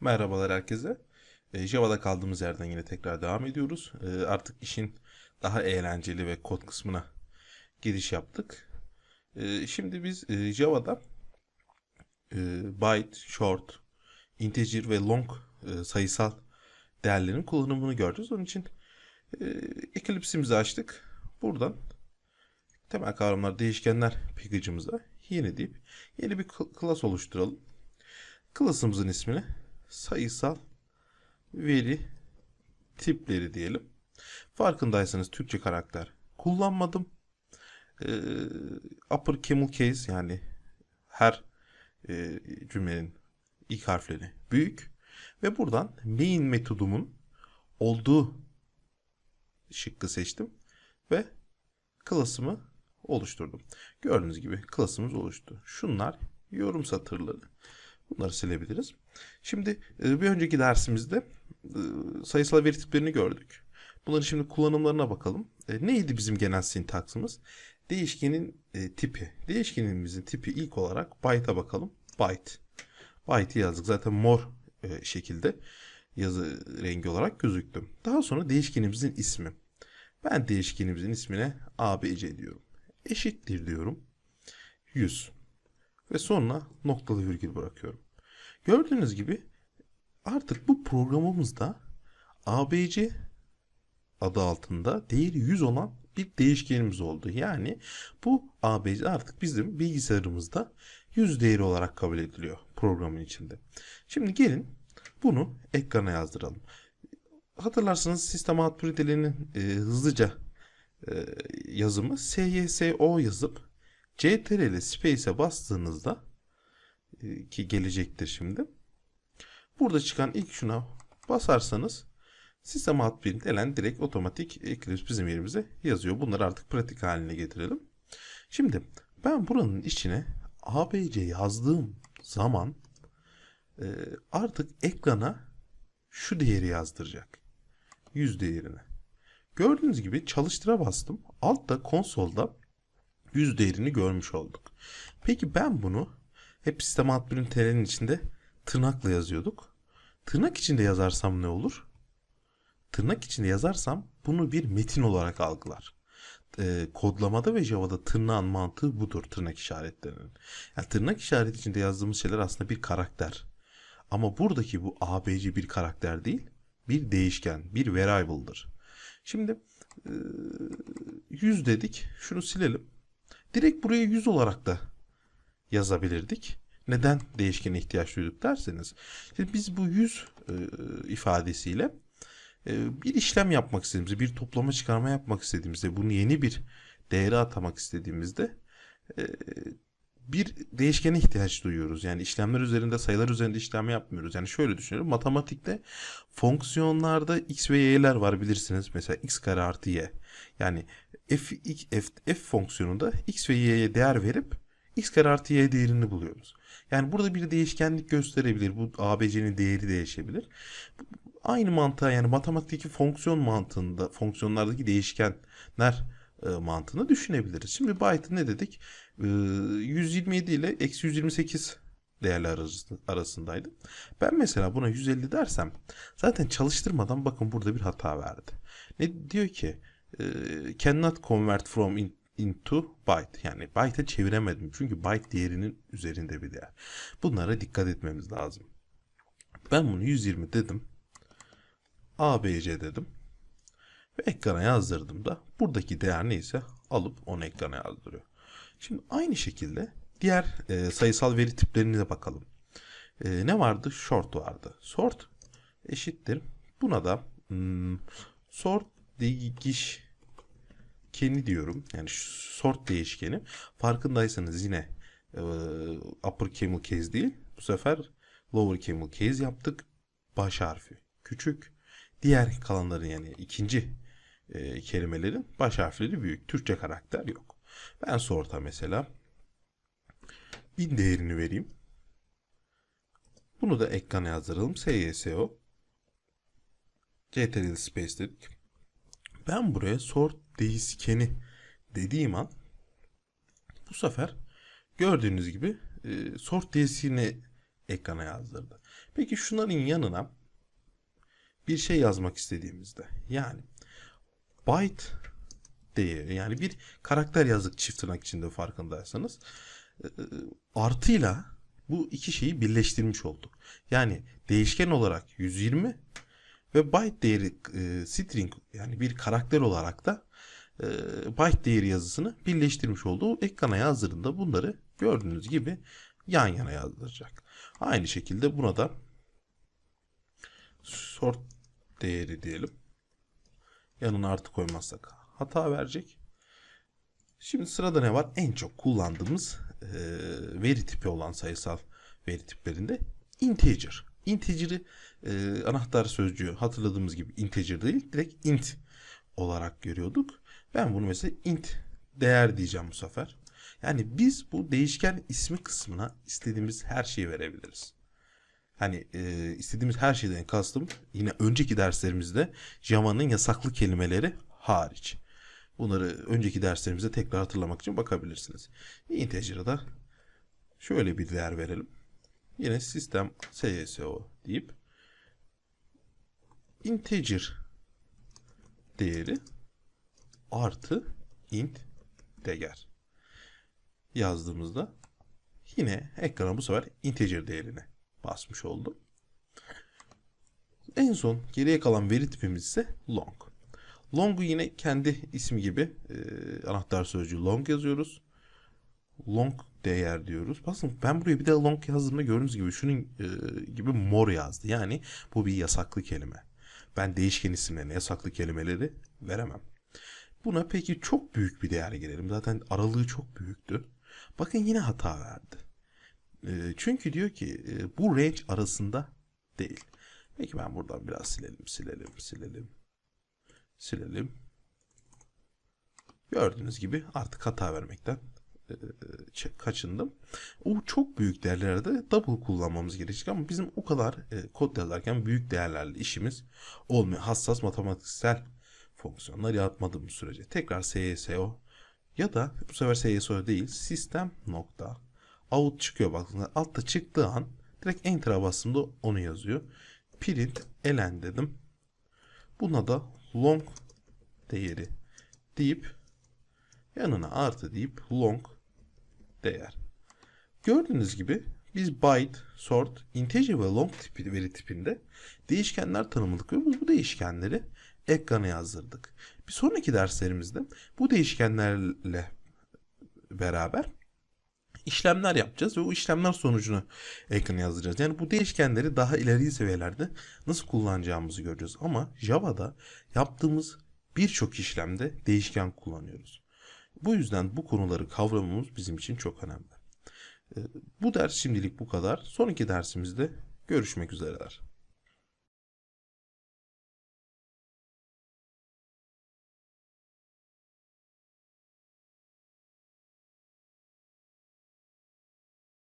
Merhabalar herkese. Ee, Java'da kaldığımız yerden yine tekrar devam ediyoruz. Ee, Artık işin daha eğlenceli ve kod kısmına giriş yaptık. Ee, Şimdi biz e, Java'da e, byte, short, integer ve long e, sayısal değerlerin kullanımını göreceğiz. Onun için e, Eclipse'imizi açtık. Buradan temel kavramlar, değişkenler package'ımıza yeni deyip yeni bir class oluşturalım. Class'ımızın ismini sayısal veri tipleri diyelim. Farkındaysanız Türkçe karakter kullanmadım. Ee, upper camel case yani her e, cümlenin ilk harfleri büyük ve buradan main metodumun olduğu şıkkı seçtim ve class'ımı oluşturdum. Gördüğünüz gibi class'ımız oluştu. Şunlar yorum satırları. Bunları silebiliriz. Şimdi e, bir önceki dersimizde e, sayısal veri tiplerini gördük. Bunların şimdi kullanımlarına bakalım. E, Neydi bizim genel sintaksımız? Değişkenin tipi. Değişkenimizin tipi ilk olarak byte'a bakalım. Byte. Byte'i yazdık. Zaten mor şekilde yazı rengi olarak gözüktü. Daha sonra değişkenimizin ismi. Ben değişkenimizin ismine ABC diyorum. Eşittir diyorum. 100. Ve sonra noktalı virgül bırakıyorum. Gördüğünüz gibi artık bu programımızda ABC adı altında değeri 100 olan bir değişkenimiz oldu. Yani bu ABC artık bizim bilgisayarımızda 100 değeri olarak kabul ediliyor programın içinde. Şimdi gelin bunu ekrana yazdıralım. Hatırlarsanız sistem output'lerinin e, hızlıca e, yazımı SYSO yazıp CTRL space'e bastığınızda e, ki gelecektir şimdi. Burada çıkan ilk şuna basarsanız sistem outprint elen direkt otomatik Eclipse bizim yerimize yazıyor. Bunları artık pratik haline getirelim. Şimdi ben buranın içine ABC yazdığım zaman artık ekrana şu değeri yazdıracak. 100 değerini. Gördüğünüz gibi çalıştıra bastım. Altta konsolda 100 değerini görmüş olduk. Peki ben bunu hep sistem admin TL'nin içinde tırnakla yazıyorduk. Tırnak içinde yazarsam ne olur? Tırnak içinde yazarsam bunu bir metin olarak algılar. Ee, kodlamada ve Java'da tırnağın mantığı budur tırnak işaretlerinin. Yani tırnak işareti içinde yazdığımız şeyler aslında bir karakter. Ama buradaki bu ABC bir karakter değil, bir değişken, bir variable'dır. Şimdi e, 100 dedik. Şunu silelim. Direkt buraya 100 olarak da yazabilirdik. Neden değişkene ihtiyaç duyduk derseniz. Şimdi biz bu 100 e, ifadesiyle bir işlem yapmak istediğimizde, bir toplama çıkarma yapmak istediğimizde, bunu yeni bir değere atamak istediğimizde bir değişkene ihtiyaç duyuyoruz. Yani işlemler üzerinde, sayılar üzerinde işlem yapmıyoruz. Yani şöyle düşünüyorum. Matematikte fonksiyonlarda x ve y'ler var bilirsiniz. Mesela x kare artı y. Yani f, f, f fonksiyonunda x ve y'ye değer verip x kare artı y değerini buluyoruz. Yani burada bir değişkenlik gösterebilir. Bu ABC'nin değeri değişebilir. Aynı mantığa yani matematikteki fonksiyon mantığında fonksiyonlardaki değişkenler mantığını düşünebiliriz. Şimdi byte'ı ne dedik? E, 127 ile eksi 128 değerler arası- arasındaydı. Ben mesela buna 150 dersem zaten çalıştırmadan bakın burada bir hata verdi. Ne diyor ki? E, cannot convert from in- into byte. Yani byte'e çeviremedim. Çünkü byte değerinin üzerinde bir değer. Bunlara dikkat etmemiz lazım. Ben bunu 120 dedim. ABC dedim. Ve ekrana yazdırdım da buradaki değer neyse alıp onu ekrana yazdırıyor. Şimdi aynı şekilde diğer e, sayısal veri tiplerine de bakalım. E, ne vardı? Short vardı. Sort eşittir. Buna da hmm, sort değişkeni diyorum. Yani sort değişkeni. Farkındaysanız yine e, upper camel case değil. Bu sefer lower camel case yaptık. Baş harfi küçük. Diğer kalanların yani ikinci e, kelimelerin baş harfleri büyük. Türkçe karakter yok. Ben sorta mesela bin değerini vereyim. Bunu da ekrana yazdıralım. SYSO CTRL space dedik. Ben buraya sort değişkeni dediğim an bu sefer gördüğünüz gibi e, sort değişkeni ekrana yazdırdı. Peki şunların yanına bir şey yazmak istediğimizde yani byte değeri yani bir karakter yazdık çift tırnak içinde farkındaysanız e, artıyla bu iki şeyi birleştirmiş olduk. Yani değişken olarak 120 ve byte değeri e, string yani bir karakter olarak da e, byte değeri yazısını birleştirmiş olduğu ekrana yazdırdığında bunları gördüğünüz gibi yan yana yazdıracak. Aynı şekilde buna da sort değeri diyelim. Yanına artı koymazsak hata verecek. Şimdi sırada ne var? En çok kullandığımız e, veri tipi olan sayısal veri tiplerinde integer. Integer'i e, anahtar sözcüğü hatırladığımız gibi integer değil direkt int olarak görüyorduk. Ben bunu mesela int değer diyeceğim bu sefer. Yani biz bu değişken ismi kısmına istediğimiz her şeyi verebiliriz. Hani e, istediğimiz her şeyden kastım yine önceki derslerimizde Java'nın yasaklı kelimeleri hariç. Bunları önceki derslerimizde tekrar hatırlamak için bakabilirsiniz. Integer'a da şöyle bir değer verelim. Yine sistem CSO deyip integer değeri artı int değer yazdığımızda yine ekrana bu sefer integer değerini basmış oldum. En son geriye kalan veri tipimiz ise long. Long'u yine kendi ismi gibi e, anahtar sözcüğü long yazıyoruz. Long değer diyoruz. Bakın ben buraya bir de long yazdığımda gördüğünüz gibi şunun e, gibi mor yazdı. Yani bu bir yasaklı kelime. Ben değişken isimlerine yasaklı kelimeleri veremem. Buna peki çok büyük bir değer girelim. Zaten aralığı çok büyüktü. Bakın yine hata verdi. E, çünkü diyor ki e, bu range arasında değil. Peki ben buradan biraz silelim, silelim, silelim silelim. Gördüğünüz gibi artık hata vermekten e, kaçındım. O çok büyük değerlerde double kullanmamız gerekecek ama bizim o kadar e, kod yazarken büyük değerlerle işimiz olmuyor. Hassas matematiksel fonksiyonlar yaratmadığımız sürece. Tekrar SSO ya da bu sefer SSO değil sistem nokta out çıkıyor baktığında altta çıktığı an direkt enter'a bastığımda onu yazıyor. Print elen dedim. Buna da long değeri deyip yanına artı deyip long değer. Gördüğünüz gibi biz byte, sort, integer ve long tipi veri tipinde değişkenler tanımladık ve bu değişkenleri ekrana yazdırdık. Bir sonraki derslerimizde bu değişkenlerle beraber işlemler yapacağız ve o işlemler sonucunu ekrana yazdıracağız. Yani bu değişkenleri daha ileri seviyelerde nasıl kullanacağımızı göreceğiz. Ama Java'da yaptığımız birçok işlemde değişken kullanıyoruz. Bu yüzden bu konuları kavramamız bizim için çok önemli. Bu ders şimdilik bu kadar. Sonraki dersimizde görüşmek üzereler.